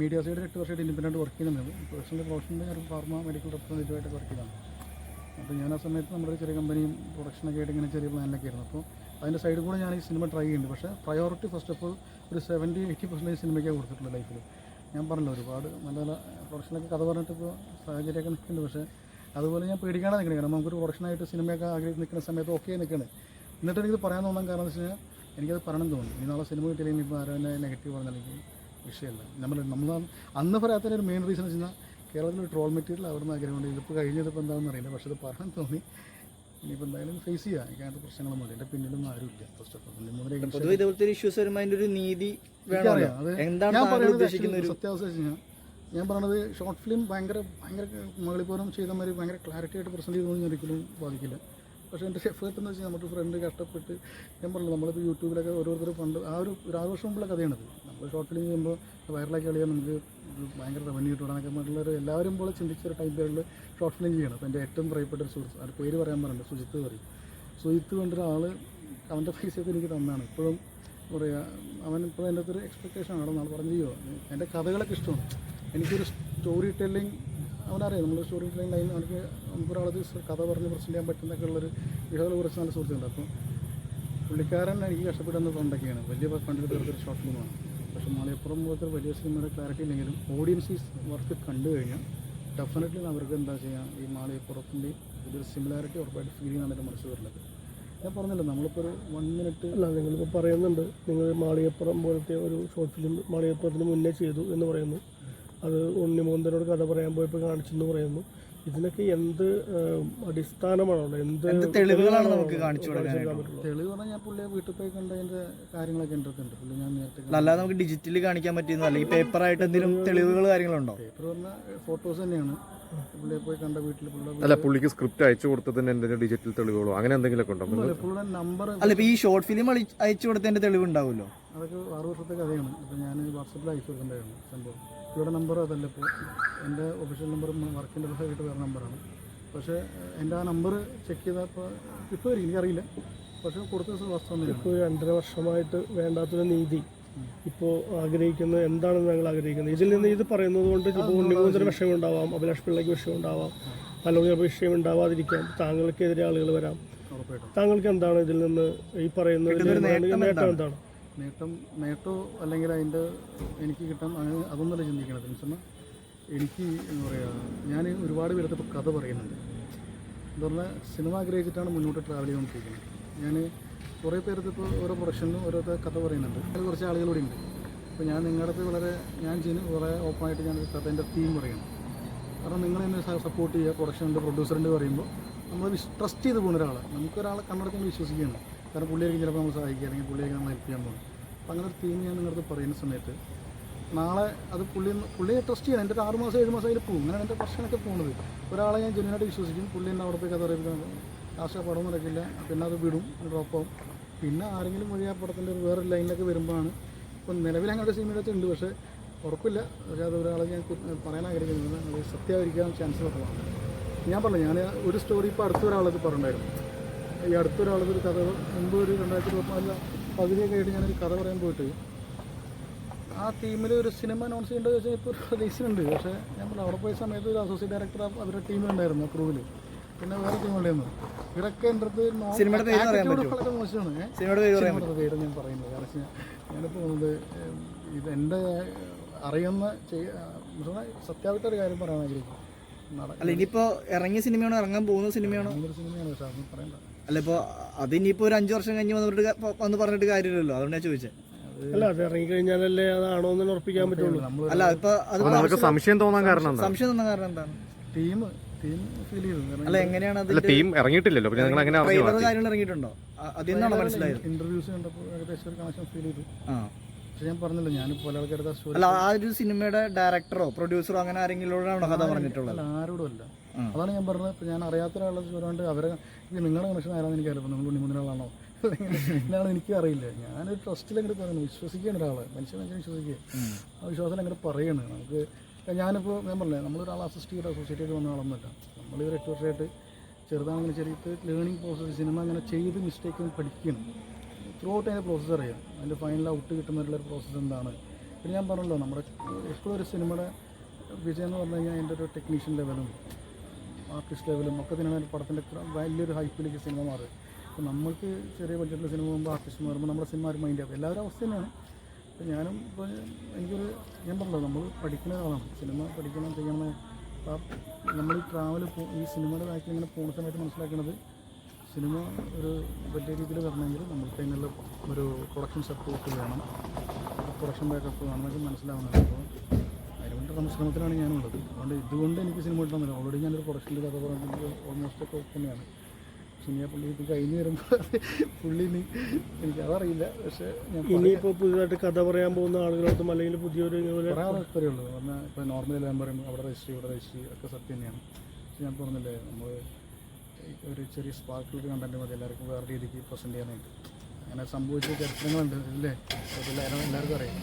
A: മീഡിയ സൈഡിൽ എട്ട് വർഷമായിട്ട് ഇൻഡിപെൻഡന്റ് വർക്ക് ചെയ്യുന്നുണ്ടായിരുന്നു പേഴ്സണൽ പ്രൊഫഷനിൽ ഞാൻ ഫാർമ മെഡിക്കൽ റെപ്രസെന്റേറ്റീവായിട്ട് വർക്ക് ചെയ്താണ് അപ്പോൾ ഞാൻ ആ സമയത്ത് നമ്മുടെ ചെറിയ കമ്പനിയും പ്രൊഡക്ഷനൊക്കെ ആയിട്ട് ഇങ്ങനെ ചെറിയ പ്ലാനിലൊക്കെ ആയിരുന്നു. അപ്പോൾ അതിന്റെ സൈഡിൽ കൂടെ ഞാൻ ഈ സിനിമ ട്രൈ ചെയ്യുന്നുണ്ട്. പക്ഷേ പ്രയോറിറ്റി ഫസ്റ്റ് ഓഫ് ഓൾ ഒരു സെവന്റി എയ്റ്റി പെർസെന്റേജ് സിനിമയ്ക്കാണ് കൊടുത്തിട്ടുള്ളത് ലൈഫിൽ ഞാൻ പറഞ്ഞല്ലോ ഒരുപാട് നല്ല നല്ല പ്രൊഡക്ഷനൊക്കെ കഥ പറഞ്ഞിട്ട് ഇപ്പോൾ സാഹചര്യമൊക്കെ നിൽക്കുന്നുണ്ട്. പക്ഷേ അതുപോലെ ഞാൻ പേടിക്കാണ്ട് നിൽക്കണേ. കാരണം നമുക്കൊരു പ്രൊഡക്ഷനായിട്ട് സിനിമയൊക്കെ ആഗ്രഹിച്ച് നിൽക്കുന്ന സമയത്ത് ഓക്കെ നിൽക്കണേ. എന്നിട്ട് എനിക്ക് പറയാൻ തോന്നാൻ കാരണം എന്ന് വെച്ച് കഴിഞ്ഞാൽ എനിക്കത് പറയണം തോന്നി. ഇനി നാളെ സിനിമ കിട്ടിയില്ലെങ്കിൽ ഇപ്പോൾ ആരും തന്നെ നെഗറ്റീവ് പറഞ്ഞില്ലെങ്കിൽ വിഷയമല്ല. നമ്മൾ നമ്മൾ അന്ന് പറയാത്തതിന്റെ ഒരു മെയിൻ റീസൺ വെച്ച് കഴിഞ്ഞാൽ കേരളത്തിൽ ഒരു ട്രോൾ മെറ്റീരിയൽ അവിടെ നിന്ന് ആഗ്രഹമുണ്ട്. ഇതിപ്പോൾ കഴിഞ്ഞത് ഇപ്പോൾ എന്താണെന്ന് അറിയില്ല. പക്ഷേ ഇത് പറയാൻ തോന്നി. ഇനിയിപ്പോൾ എന്തായാലും ഫേസ് ചെയ്യാം. എനിക്ക് അങ്ങനത്തെ പ്രശ്നങ്ങളൊന്നും ഇല്ല. എന്റെ പിന്നിലും ആരുമില്ല ഫസ്റ്റ് ഓഫ് ഓൾ
C: ഇതുപോലത്തെ ഇഷ്യൂസ് വരുമ്പോൾ അതിന്റെ ഒരു നീതി
A: വേണം. അത്
C: എന്താണ്
A: സത്യാവസ്ഥ വെച്ച് കഴിഞ്ഞാൽ ഞാൻ പറഞ്ഞത് ഷോർട്ട് ഫിലിം ഭയങ്കര ഭയങ്കര മകളിപ്പോലും ചെയ്ത മാതിരി ഭയങ്കര ക്ലാരിറ്റി ആയിട്ട് പ്രസന്റ് ചെയ്തൊന്നും ഒരിക്കലും ബാധിക്കില്ല പക്ഷേ എന്റെ എഫേർട്ട് എന്ന് വെച്ചാൽ നമ്മുടെ ഫ്രണ്ട് കഷ്ടപ്പെട്ട് ഞാൻ പറഞ്ഞു നമ്മളിപ്പോൾ യൂട്യൂബിലൊക്കെ ഓരോരുത്തർ പണ്ട് ആ ഒരു ഒരു ആറ് വർഷം മുമ്പുള്ള കഥയാണത്. നമ്മൾ ഷോർട്ട് ഫിലിം ചെയ്യുമ്പോൾ വൈറലാക്കി കളിയാൽ നമുക്ക് ഭയങ്കര റവന്യൂ കിട്ടണമെന്നൊക്കെ മറ്റുള്ളവർ എല്ലാവരും പോലെ ചിന്തിച്ച ഒരു ടൈം പേരിൽ ഷോർട്ട് ഫിലിം ചെയ്യണം. അപ്പോൾ എന്റെ ഏറ്റവും പ്രിയപ്പെട്ട ഒരു സുഹൃത്ത് അതിന്റെ പേര് പറയാൻ പറഞ്ഞിട്ടുണ്ട് സുജിത്ത് പറയും. സുജിത്ത് കൊണ്ടൊരാൾ അവന്റെ പൈസയൊക്കെ എനിക്ക് തന്നാണ്. ഇപ്പോഴും പറയുക അവൻ ഇപ്പോൾ എന്റെ ഒരു എക്സ്പെക്റ്റേഷൻ നാളെ പറഞ്ഞു എന്റെ കഥകളൊക്കെ ഇഷ്ടമാണ്. എനിക്കൊരു സ്റ്റോറി ടെല്ലിങ് അവനറിയാം നമ്മൾ സ്റ്റോറി ടെല്ലിങ് ലൈൻ നമുക്ക് നമുക്കൊരാളത് കഥ പറഞ്ഞ് പ്രസന്റ് ചെയ്യാൻ പറ്റുന്നൊക്കെ ഉള്ളൊരു വിഷയത്തിൽ കുറച്ച് നല്ല സുഹൃത്തുണ്ട്. അപ്പം പുള്ളിക്കാരൻ എനിക്ക് കഷ്ടപ്പെടുന്ന ഫണ്ടൊക്കെയാണ് വലിയ ഫണ്ടിൽ തീർത്തൊരു ഷോർട്ട് ഫിലിമാണ് പക്ഷെ മലയപ്പുറം പോലത്തെ വലിയ സിനിമയുടെ ക്ലാരിറ്റി ഇല്ലെങ്കിലും ഓഡിയൻസീസ് വർക്ക് കണ്ടു കഴിഞ്ഞാൽ ഡെഫിനറ്റ്ലി അവർക്ക് എന്താ ചെയ്യാം ഈ മാളയപ്പുറത്തിന്റെ ഇതൊരു സിമിലാരിറ്റി ഉറപ്പായിട്ട് ഫീൽ ചെയ്യാൻ എന്റെ മനസ്സിൽ വരുന്നത് ഞാൻ പറഞ്ഞല്ലോ നമ്മളിപ്പോൾ ഒരു വൺ മിനിറ്റ്
D: അല്ല നിങ്ങളിപ്പോൾ പറയുന്നുണ്ട് നിങ്ങൾ മാളിയപ്പുറം പോലത്തെ ഒരു ഷോർട്ട് ഫിലിം മാളിയപ്പുറത്തിന് മുന്നേ ചെയ്തു എന്ന് പറയുന്നു. അത് ഉണ്ണിമുകുന്ദനോട് കഥ പറയാൻ പോയപ്പോൾ കാണിച്ചെന്ന് പറയുന്നു. ഇതിനൊക്കെ എന്ത് അടിസ്ഥാനമാണോ അടിസ്ഥാനമാണുള്ളത് എന്ത്
C: തെളിവുകളാണ് നമുക്ക് കാണിച്ചു
A: തെളിവ് പറഞ്ഞാൽ ഞാൻ പുള്ളിയെ വീട്ടിൽ പോയി കണ്ടതിന്റെ കാര്യങ്ങളൊക്കെ എന്റെ അടുത്തുണ്ട് പുള്ളി ഞാൻ നേരത്തെ
C: അല്ല, അല്ലാതെ നമുക്ക് ഡിജിറ്റലി കാണിക്കാൻ പറ്റിയെന്നോ അല്ലെങ്കിൽ പേപ്പറായിട്ട് എന്തെങ്കിലും തെളിവുകൾ കാര്യങ്ങളുണ്ടോ?
A: പേപ്പർ പറഞ്ഞാൽ ഫോട്ടോസ് തന്നെയാണ്. പുള്ളിയെ പോയി കണ്ട വീട്ടിൽ പുള്ളി
B: അല്ല പുള്ളിക്ക് സ്ക്രിപ്റ്റ് അയച്ചു കൊടുത്തതിന് എന്തെങ്കിലും ഡിജിറ്റൽ തെളിവുകളോ? അങ്ങനെ എന്തെങ്കിലുമൊക്കെ ഉണ്ടോ?
A: പുള്ളിയുടെ നമ്പർ
C: അല്ല ഇപ്പൊ ഈ ഷോർട്ട് ഫിലിം അയച്ചു കൊടുത്തതിന്റെ തെളിവ് ഉണ്ടാവുമല്ലോ
A: അതൊക്കെ ആറ് വർഷത്തെ കഥയാണ്. അപ്പോൾ ഞാൻ വാട്സപ്പിൽ അയച്ചു കൊടുക്കേണ്ടതാണ് സംഭവം. പുള്ളിയുടെ നമ്പർ അതല്ല ഇപ്പോൾ എന്റെ ഒഫീഷ്യൽ നമ്പർ വർക്കിന്റെ ആയിട്ട് വേറെ നമ്പറാണ് പക്ഷേ എന്റെ ആ നമ്പർ ചെക്ക് ചെയ്തപ്പോൾ കിട്ടുമായിരിക്കും എനിക്കറിയില്ല. പക്ഷേ കൊടുത്ത വസ്തു തന്നെയാണ്
D: ഇപ്പോൾ രണ്ടര വർഷമായിട്ട് വേണ്ടാത്തൊരു നീതി ഇപ്പോൾ ആഗ്രഹിക്കുന്നത് എന്താണെന്ന് ഞങ്ങൾ ആഗ്രഹിക്കുന്നത്. ഇതിൽ നിന്ന് ഇത് പറയുന്നത് കൊണ്ട് ഇപ്പോൾ ഉണ്ണിമൂന്നൊരു വിഷയം ഉണ്ടാവാം അഭിലാഷ് പിള്ളയ്ക്ക് വിഷയം ഉണ്ടാവാം അല്ലെങ്കിൽ ചിലപ്പോൾ വിഷയം ഉണ്ടാവാതിരിക്കാം താങ്കൾക്കെതിരെ ആളുകൾ വരാം. താങ്കൾക്ക് എന്താണ് ഇതിൽ നിന്ന് ഈ പറയുന്നത്? നേട്ടം എന്താണ്?
A: നേട്ടം നേട്ടോ അല്ലെങ്കിൽ അതിന്റെ എനിക്ക് കിട്ടാൻ അങ്ങനെ അതൊന്നല്ല എന്ന് വെച്ചാൽ എനിക്ക് എന്ന് പറയുക ഞാൻ ഒരുപാട് പേരത്തെ ഇപ്പോൾ കഥ പറയുന്നുണ്ട്. എന്ന് പറഞ്ഞാൽ സിനിമ ആഗ്രഹിച്ചിട്ടാണ് മുന്നോട്ട് ട്രാവൽ ചെയ്തുകൊണ്ടിരിക്കുന്നത് ഞാൻ കുറേ പേരത്ത് ഇപ്പോൾ ഓരോ പ്രൊഡക്ഷനിലും ഓരോരുത്തർ കഥ പറയുന്നുണ്ട്. അതിൽ കുറച്ച് ആളുകളൂടെ ഉണ്ട്. അപ്പോൾ ഞാൻ നിങ്ങളുടെ അടുത്ത് വളരെ ഞാൻ ചെയ്യുന്ന കുറേ ഓപ്പണായിട്ട് ഞാൻ കഥ എന്റെ തീം പറയുന്നു കാരണം നിങ്ങൾ എന്നെ സപ്പോർട്ട് ചെയ്യുക പ്രൊഡക്ഷന്റെ പ്രൊഡ്യൂസറിന്റെ പറയുമ്പോൾ നമ്മൾ ട്രസ്റ്റ് ചെയ്ത് പോകുന്ന ഒരാളാണ് നമുക്കൊരാളെ കണ്ണടക്കം വിശ്വസിക്കുകയാണ്. കാരണം പുള്ളിയായിരിക്കും ചിലപ്പോൾ നമ്മൾ സഹായിക്കുക അല്ലെങ്കിൽ പുള്ളിയായിരിക്കും നമ്മൾ ഹെൽപ്പ് ചെയ്യാൻ പോകുന്നത്. അപ്പോൾ അങ്ങനെ ഒരു തീം ഞാൻ നിങ്ങളുടെ അടുത്ത് പറയുന്ന സമയത്ത് നാളെ അത് പുള്ളി പുള്ളിയെ ട്രസ്റ്റ് ചെയ്യണം. എന്റെ ഒരു ആറ് മാസം ഏഴ് മാസം അതിൽ പോകും. അങ്ങനെ എന്റെ പ്രശ്നമൊക്കെ പോകുന്നത്. ഒരാളെ ഞാൻ ജെന്യനായിട്ട് വിശ്വസിക്കും. പുള്ളി എന്റെ അവിടെ പോയി കഥ പറയുന്നത് ലാസ്റ്റ് പടം നടക്കില്ല. പിന്നെ അത് വിടും ഡ്രോപ്പ് ആവും. പിന്നെ ആരെങ്കിലും വഴി ആ പടത്തിന്റെ വേറെ ലൈനിലൊക്കെ വരുമ്പോഴാണ് ഇപ്പം നിലവിൽ അങ്ങനെ ഒരു സിനിമയൊക്കെ ഉണ്ട്. പക്ഷേ ഉറപ്പില്ല. പക്ഷേ അത് ഒരാളെ ഞാൻ പറയാൻ ആഗ്രഹിക്കുന്നത് അത് സത്യമായിരിക്കാൻ ചാൻസ് കുറവാണ് ഞാൻ പറഞ്ഞു ഞാൻ ഒരു സ്റ്റോറി ഇപ്പോൾ അടുത്തൊരാളത് പറഞ്ഞിട്ടുണ്ടായിരുന്നു. ഈ അടുത്തൊരാളത് ഒരു കഥ മുമ്പ് ഒരു രണ്ടായിരത്തി ഇരുപത്തിനാലിൽ പകുതിയൊക്കെ ആയിട്ട് ഞാനൊരു കഥ പറയാൻ പോയിട്ട്. ആ ടീമിൽ ഒരു സിനിമ അനൗൺസ് ചെയ്യേണ്ടത് വെച്ചാൽ ഇപ്പോൾ റിലീസിനുണ്ട് പക്ഷേ ഞാൻ പറഞ്ഞു അവിടെ പോയ സമയത്ത് ഒരു അസോസിയേറ്റ് ഡയറക്ടർ അവരുടെ ടീമിലുണ്ടായിരുന്നു ക്രൂവിൽ പിന്നെ വേറെ ടീമുണ്ടായിരുന്നു ഇവരൊക്കെ എന്റെ അടുത്ത്? വളരെ മോശമാണ്.
C: സിനിമയുടെ പേര്
A: ഞാൻ പറയുന്നത്. കാരണം ഞാനിപ്പോൾ പോകുന്നത് ഇത് എന്റെ അറിയുന്ന സത്യാവസ്ഥ ഒരു കാര്യം പറയാൻ ആഗ്രഹിക്കും
C: അല്ല ഇനിയിപ്പോ ഇറങ്ങിയ സിനിമയാണോ? ഇറങ്ങാൻ പോകുന്ന സിനിമയാണോ?
A: സിനിമയാണ് പക്ഷേ അതൊന്നും പറയണ്ട.
C: അല്ല ഇപ്പൊ അതിനിപ്പോ ഒരു അഞ്ചു വർഷം കഴിഞ്ഞ് വന്നിട്ട് വന്ന് പറഞ്ഞിട്ട് കാര്യമില്ലല്ലോ. അതുകൊണ്ട് ഞാൻ ചോദിച്ചത്
D: അല്ല അത് ഇറങ്ങിക്കഴിഞ്ഞാലല്ലേ അതാണോ എന്ന് ഉറപ്പിക്കാൻ പറ്റുള്ളൂ.
C: അല്ല ഇപ്പൊ അത്
B: സംശയം തോന്നാൻ കാരണം
C: സംശയം തോന്നാൻ കാരണം എന്താണ്?
A: ടീം ടീം ഫീൽ ചെയ്തു.
C: അല്ല എങ്ങനെയാണ്
B: അല്ല ടീം ഇറങ്ങിയിട്ടില്ലല്ലോ. പിന്നെ നിങ്ങൾ അങ്ങനെ
C: കാര്യങ്ങൾ ഇറങ്ങിയിട്ടുണ്ടോ? അതിന്നാണോ അതിൽ നിന്നാണോ മനസ്സിലായത്?
A: ഇന്റർവ്യൂസ് കണ്ടപ്പോൾ ഏകദേശം ഒരു കണക്ഷൻ ഫീൽ ചെയ്തു.
C: ആ.
A: പക്ഷെ ഞാൻ പറഞ്ഞല്ലോ ഞാൻ പല ആൾക്കാരുടെ
C: അല്ല ആ ഒരു സിനിമയുടെ ഡയറക്ടറോ പ്രൊഡ്യൂസറോ അങ്ങനെ ആരെങ്കിലും കഥ പറഞ്ഞിട്ടുള്ളത്?
A: ആരോടും അല്ല. അതാണ് ഞാൻ പറഞ്ഞത്. ഇപ്പം ഞാൻ അറിയാത്ത ഒരാളെ ചോദിച്ചുകൊണ്ട് അവരെ നിങ്ങളുടെ കണക്ഷൻ ആരാന്ന് എനിക്കറിയാം നിങ്ങൾ ഉണ്ണിമുന്നലാളാണോ എന്നാണ് എനിക്കും അറിയില്ല ഞാനൊരു ട്രസ്റ്റിൽ അങ്ങോട്ട് പറയുന്നത് വിശ്വസിക്കുകയാണ് ഒരാളെ. മനുഷ്യൻ മനുഷ്യൻ വിശ്വസിക്കുക. ആ വിശ്വാസം അങ്ങോട്ട് പറയുന്നത് നമുക്ക് ഞാനിപ്പോൾ ഞാൻ പറഞ്ഞില്ലേ നമ്മളൊരാളെ അസിസ്റ്റ് ചെയ്ത് അസോസിയേറ്റ് ചെയ്ത് വന്ന ആളൊന്നുമല്ല. ഇവർ എട്ട് വർഷമായിട്ട് ചെറുതാണെങ്കിലും ചെറിയത് ലേണിംഗ് പ്രോസസ്സ് സിനിമ അങ്ങനെ ചെയ്ത് മിസ്റ്റേക്ക് പഠിക്കണം ത്രൂ ഔട്ട് അതിന്റെ പ്രോസസ്സ് അറിയാം. അതിന്റെ ഫൈനൽ ഔട്ട് കിട്ടുന്നതിലുള്ള ഒരു പ്രോസസ്സ് എന്താണ്? പിന്നെ ഞാൻ പറഞ്ഞല്ലോ നമ്മുടെ എപ്പോഴും ഒരു സിനിമയുടെ വിജയം എന്ന് പറഞ്ഞു കഴിഞ്ഞാൽ അതിന്റെ ഒരു ടെക്നീഷ്യൻ ലെവലും ആർട്ടിസ്റ്റ് ലെവലും ഒക്കെ തന്നെയാണ് പടത്തിന്റെ വലിയൊരു ഹൈപ്പിലേക്ക് സിനിമ മാറുക അപ്പോൾ നമ്മൾക്ക് ചെറിയ ബഡ്ജറ്റിൽ സിനിമ പോകുമ്പോൾ ആർട്ടിസ്റ്റ് മാറുമ്പോൾ നമ്മുടെ സിനിമ ആരും മൈൻഡ് ആവും. എല്ലാവരും അവസ്ഥ തന്നെയാണ്. അപ്പോൾ ഞാനും ഇപ്പോൾ എനിക്കൊരു ഞാൻ പറഞ്ഞല്ലോ നമ്മൾ പഠിക്കുന്ന ഒരാളാണ്. സിനിമ പഠിക്കണം ചെയ്യണം നമ്മൾ ഈ ട്രാവൽ ഈ സിനിമയുടെ ബാക്കി ഇങ്ങനെ പോകുന്ന സമയത്ത് മനസ്സിലാക്കുന്നത് സിനിമ ഒരു വലിയ രീതിയിൽ വരണമെങ്കിൽ നമുക്ക് അതിനുള്ള ഒരു പ്രൊഡക്ഷൻ സപ്പോർട്ട് വേണം. പ്രൊഡക്ഷൻ ബാക്കപ്പ് വേണമെന്നൊക്കെ മനസ്സിലാവുന്നുണ്ട് അപ്പോൾ നമ്മൾ ശ്രമത്തിലാണ് ഞാനുള്ളത്. അതുകൊണ്ട് ഇതുകൊണ്ട് എനിക്ക് സിനിമ കിട്ടുന്നില്ല ഓൾറെഡി ഞാനൊരു പ്രൊഡക്ഷനിൽ കഥ പറഞ്ഞിട്ട് ഓൾമോസ്റ്റ് ഒക്കെ തന്നെയാണ്. ആ പുള്ളി ഇത് കഴിഞ്ഞ് വരുമ്പോൾ പുള്ളി ഇനി എനിക്കതറിയില്ല പക്ഷേ ഞാൻ
D: ഇനിയിപ്പോൾ പുതിയതായിട്ട് കഥ പറയാൻ പോകുന്ന ആളുകളോട്ടും അല്ലെങ്കിൽ പുതിയൊരു
A: പറയാൻ ഇത്രയേ ഉള്ളൂ. പറഞ്ഞാൽ ഇപ്പോൾ നോർമലി എല്ലാം പറയും അവിടെ രജിസ്റ്റർ ഇവിടെ രജിസ്റ്റർ ഒക്കെ സത്യം തന്നെയാണ്. പക്ഷെ ഞാൻ പറഞ്ഞില്ലേ നമ്മൾ ഒരു ചെറിയ സ്പാർക്കിൾ കണ്ടന്റ് മതി. എല്ലാവർക്കും വേറെ രീതിക്ക് പ്രസന്റ് ചെയ്യാനായിട്ട്. അങ്ങനെ സംഭവിച്ച ചരിത്രങ്ങളുണ്ട് ഇല്ലേ എല്ലാവരും എല്ലാവർക്കും അറിയാം.